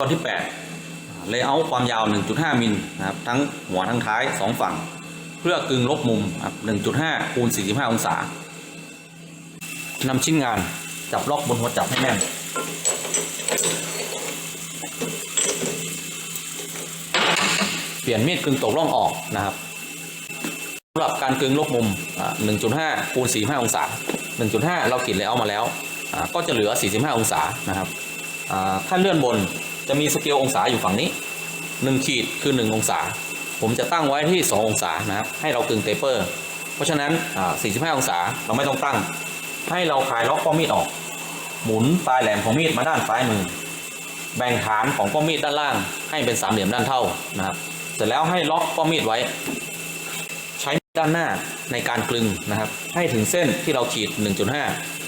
ตอนที่8เลเยอร์ความยาว 1.5 มิลนะครับทั้งหัวทั้งท้าย 2 ฝั่ง เพื่อกึงลบมุมครับ1.5คูณ45 องศานำชิ้นงานจับล็อกบนหัวจับให้แน่นเปลี่ยนมีดกึงตกร่องออกนะครับสำหรับการกึงลบมุมอ่า1.5คูณ45 องศา 1.5 เราขีดเลเยอร์มาแล้ว ก็จะเหลือ 45 องศานะครับขั้นเลื่อนบน จะมีสเกลองศาอยู่ฝั่งนี้ 1 ขีดคือ 1 องศา ผมจะตั้งไว้ที่ 2 องศานะครับให้เรากึงเตเปอร์ เพราะฉะนั้นอ่า45 องศาเราไม่ต้องตั้ง ให้เราคลายล็อกป้อมมีดออก หมุนปลายแหลมของมีดมาด้านซ้ายมือ แบ่งฐานของป้อมมีดด้านล่าง ให้เป็นสามเหลี่ยมด้านเท่านะครับ เสร็จแล้วให้ล็อกป้อมมีดไว้ ใช้ด้านหน้าในการกลึงนะครับ ให้ถึงเส้นที่เราขีด 1.5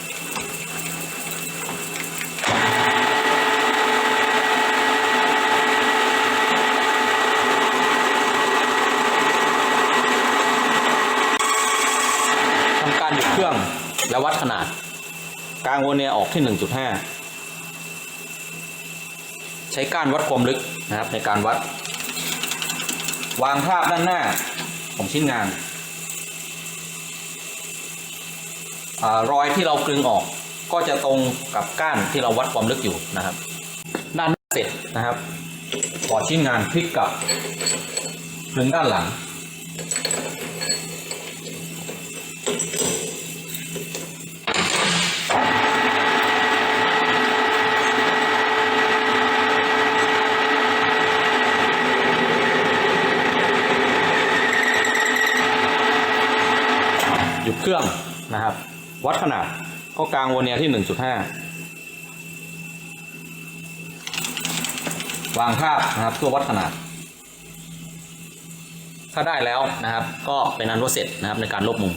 ทำการหยุดเครื่องและวัดขนาด กลางโวเนียออกที่ 1.5 ใช้ก้านวัดความลึกนะครับในการวัด วางทาบด้านหน้าของชิ้นงานอรอยที่เรากลึงออกก็จะตรงกับก้านที่เราวัดความลึกอยู่นะครับ ด้านเสร็จนะครับพอชิ้นงานพลิกกลับกลึงด้านหลัง หยุดเครื่องนะครับ วัดขนาดก็กลางโวเนียที่ 1.5 วางภาพนะครับเพื่อวัดขนาด ถ้าได้แล้วนะครับ ก็เป็นอันว่าเสร็จนะครับในการลบมุม